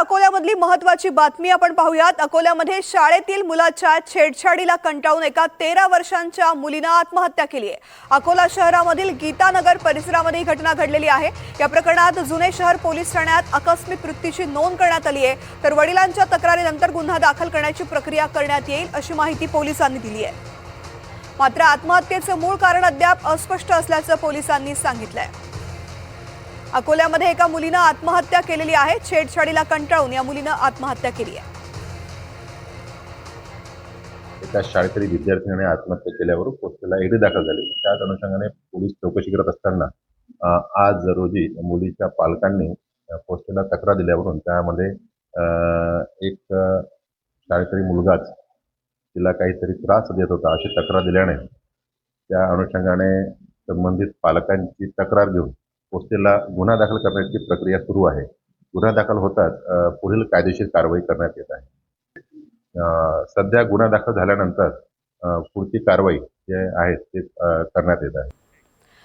अकोल्यामधली महत्वाची बातमी आपण पाहूयात. अकोल्यामध्ये शाळेतील मुलाच्या छेडछाडीला कंटाळून एका तेरा वर्षांच्या मुलीनं आत्महत्या केली आहे. अकोला शहरामधील गीतानगर परिसरामध्ये ही घटना घडलेली आहे. या प्रकरणात जुने शहर पोलीस ठाण्यात आकस्मिक मृत्यूची नोंद करण्यात आली आहे. तर वडिलांच्या तक्रारीनंतर गुन्हा दाखल करण्याची प्रक्रिया करण्यात येईल अशी माहिती पोलिसांनी दिली आहे. मात्र आत्महत्येचं मूळ कारण अद्याप अस्पष्ट असल्याचं पोलिसांनी सांगितलं आहे अकोल्यामध्ये एका मुलीनं आत्महत्या केलेली आहे. छेडछाडीला कंटाळून या मुलीनं आत्महत्या केली आहे. एका शाळकरी विद्यार्थिनीने आत्महत्या केल्यावर पोस्टला एडी दाखल झाली. त्याच अनुषंगाने पोलीस चौकशी करत असताना आज रोजी मुलीच्या पालकांनी अ, पोस्टला तक्रार दिल्यावरून त्यामध्ये एक शाळेतरी शाळकरी मुलगाच तिला काहीतरी त्रास देत होता अशी तक्रार दिल्याने त्या अनुषंगाने संबंधित पालकांची तक्रार घेऊन पोस्टेला गुन्हा दाखल करण्याची प्रक्रिया सुरू आहे. गुन्हा दाखल होताच पुढील कायदेशीर कारवाई करण्यात येत आहे. सध्या गुन्हा दाखल झाल्यानंतर पुढची कारवाई जे आहे ते करण्यात येत आहे.